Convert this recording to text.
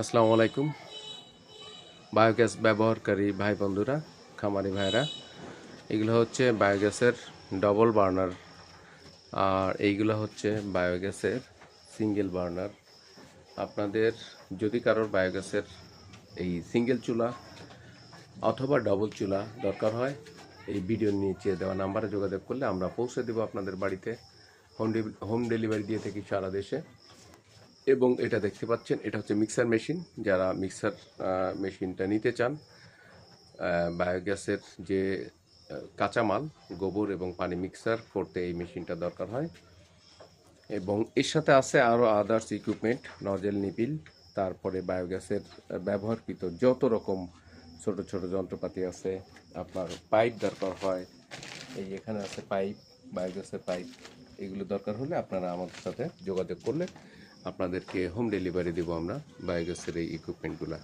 আসসালামু আলাইকুম। বায়োগ্যাস ব্যবহারকারী ভাই বন্ধুরা খামারি ভাইরা এগুলো হচ্ছে বায়োগ্যাসের ডবল বার্নার আর এইগুলো হচ্ছে বায়োগ্যাসের সিঙ্গেল বার্নার আপনাদের যদি কারোর বায়োগ্যাসের এই সিঙ্গেল চুলা অথবা ডবল চুলা দরকার হয়, এই ভিডিও নিচে দেওয়া নাম্বারে যোগাযোগ করলে আমরা পৌঁছে দেবো আপনাদের বাড়িতে। হোম হোম ডেলিভারি দিয়ে থাকি সারা দেশে। এবং এটা দেখতে পাচ্ছেন, এটা হচ্ছে মিক্সার মেশিন যারা মিক্সার মেশিনটা নিতে চান বায়োগ্যাসের যে কাঁচামাল, গোবর এবং পানি মিক্সার করতে এই মেশিনটা দরকার হয়। এবং এর সাথে আছে আরও আদার্স ইকুইপমেন্ট নজেল নিপিল তারপরে বায়োগ্যাসের ব্যবহারকৃত যত রকম ছোট ছোট যন্ত্রপাতি আছে, আপনার পাইপ দরকার হয়, এই এখানে আছে পাইপ বায়োগ্যাসের পাইপ এগুলো দরকার হলে আপনারা আমাদের সাথে যোগাযোগ করলে আপনাদেরকে হোম ডেলিভারি দিব আমরা বায়োগ্যাসের এই ইকুইপমেন্টগুলো